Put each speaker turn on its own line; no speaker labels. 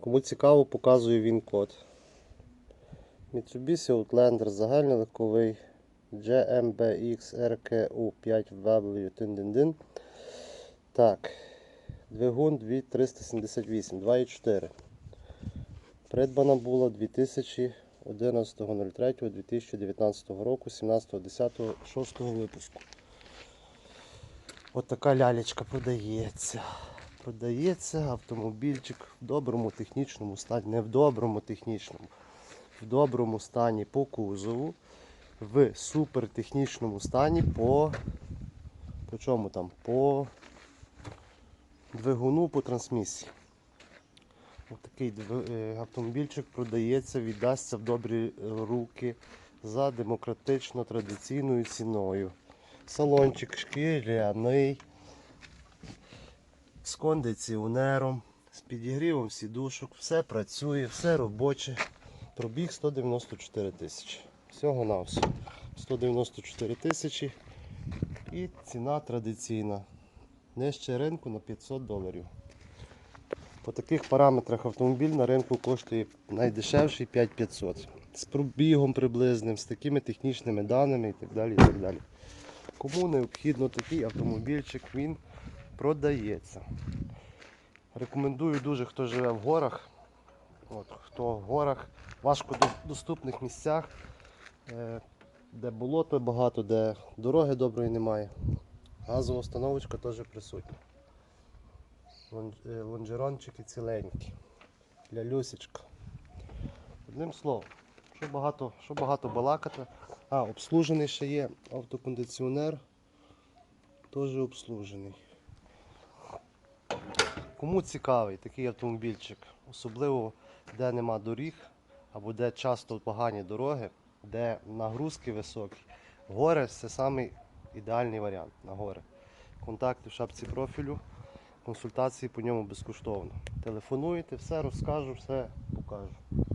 Кому цікаво, показую він код. Mitsubishi Outlander загальний легковий GMBX RKU 5W Тин-дин-дин. Так. Двигун 2378, 2.4. Придбана була 2011.03.2019 року, 17.10.06 випуску. От така лялечка продається. Продається автомобільчик в доброму технічному стані, не в доброму технічному, в доброму стані по кузову, в супертехнічному стані по, по чому там? По двигуну по трансмісії. Ось такий дви- е, автомобільчик продається, віддасться в добрі руки за демократично традиційною ціною. Салончик шкіряний, з кондиціонером, з підігрівом сідушок, все працює, все робоче. Пробіг 194 тисячі. Всього на все. 194 тисячі. І ціна традиційна. Нижче ринку на 500 доларів. По таких параметрах автомобіль на ринку коштує найдешевший 5500. З пробігом приблизним, з такими технічними даними і так далі. І так далі. Кому необхідно такий автомобільчик, він продається. Рекомендую дуже, хто живе в горах. От, хто в горах, важко доступних місцях, е, де болото багато, де дороги доброї немає. Газова установочка теж присутня. Е, Лонжерончики ціленькі. Для Люсічка. Одним словом, що багато, що багато балакати. А, обслужений ще є автокондиціонер. Теж обслужений. Кому цікавий такий автомобільчик, особливо де нема доріг, або де часто погані дороги, де нагрузки високі. Гори це самий ідеальний варіант на гори. Контакти в шапці профілю, консультації по ньому безкоштовно. Телефонуєте, все розкажу, все покажу.